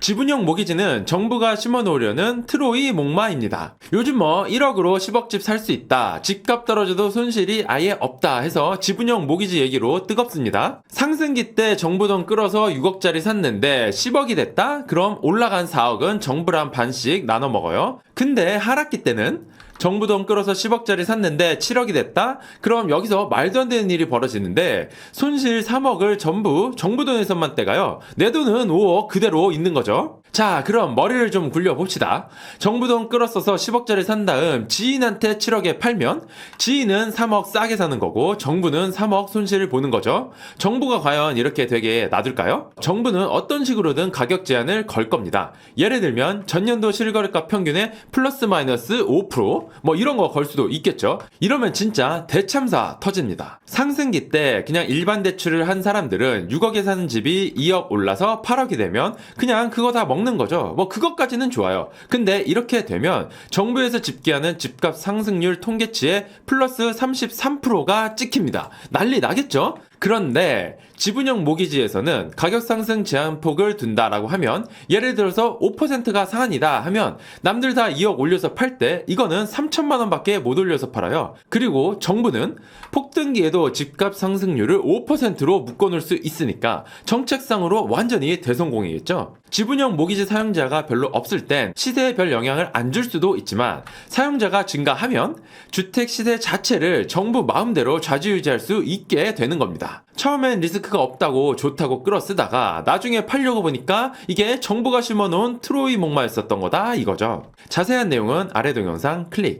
지분형 모기지는 정부가 심어놓으려는 트로이 목마입니다. 요즘 뭐 1억으로 10억집 살 수 있다. 집값 떨어져도 손실이 아예 없다 해서 지분형 모기지 얘기로 뜨겁습니다. 상승기 때 정부 돈 끌어서 6억짜리 샀는데 10억이 됐다? 그럼 올라간 4억은 정부랑 반씩 나눠 먹어요. 근데 하락기 때는 정부 돈 끌어서 10억짜리 샀는데 7억이 됐다? 그럼 여기서 말도 안 되는 일이 벌어지는데 손실 3억을 전부 정부 돈에서만 떼가요. 내 돈은 5억 그대로 있는 거죠. 자, 그럼 머리를 좀 굴려봅시다. 정부 돈 끌었어서 10억짜리 산 다음 지인한테 7억에 팔면 지인은 3억 싸게 사는 거고 정부는 3억 손실을 보는 거죠. 정부가 과연 이렇게 되게 놔둘까요? 정부는 어떤 식으로든 가격 제한을 걸 겁니다. 예를 들면 전년도 실거래가 평균에 플러스 마이너스 5%뭐 이런 거 걸 수도 있겠죠. 이러면 진짜 대참사 터집니다. 상승기 때 그냥 일반 대출을 한 사람들은 6억에 사는 집이 2억 올라서 8억이 되면 그냥 그거 다 먹는 거죠. 뭐 그것까지는 좋아요. 근데 이렇게 되면 정부에서 집계하는 집값 상승률 통계치에 플러스 33%가 찍힙니다. 난리 나겠죠? 그런데 지분형 모기지에서는 가격 상승 제한폭을 둔다라고 하면 예를 들어서 5%가 상한이다 하면 남들 다 2억 올려서 팔 때 이거는 3천만 원밖에 못 올려서 팔아요. 그리고 정부는 폭등기에도 집값 상승률을 5%로 묶어놓을 수 있으니까 정책상으로 완전히 대성공이겠죠. 지분형 모기지 사용자가 별로 없을 땐 시세에 별 영향을 안 줄 수도 있지만 사용자가 증가하면 주택 시세 자체를 정부 마음대로 좌지우지할 수 있게 되는 겁 처음엔 리스크가 없다고 좋다고 끌어 쓰다가 나중에 팔려고 보니까 이게 정부가 심어놓은 트로이 목마였었던 거다 이거죠. 자세한 내용은 아래 동영상 클릭.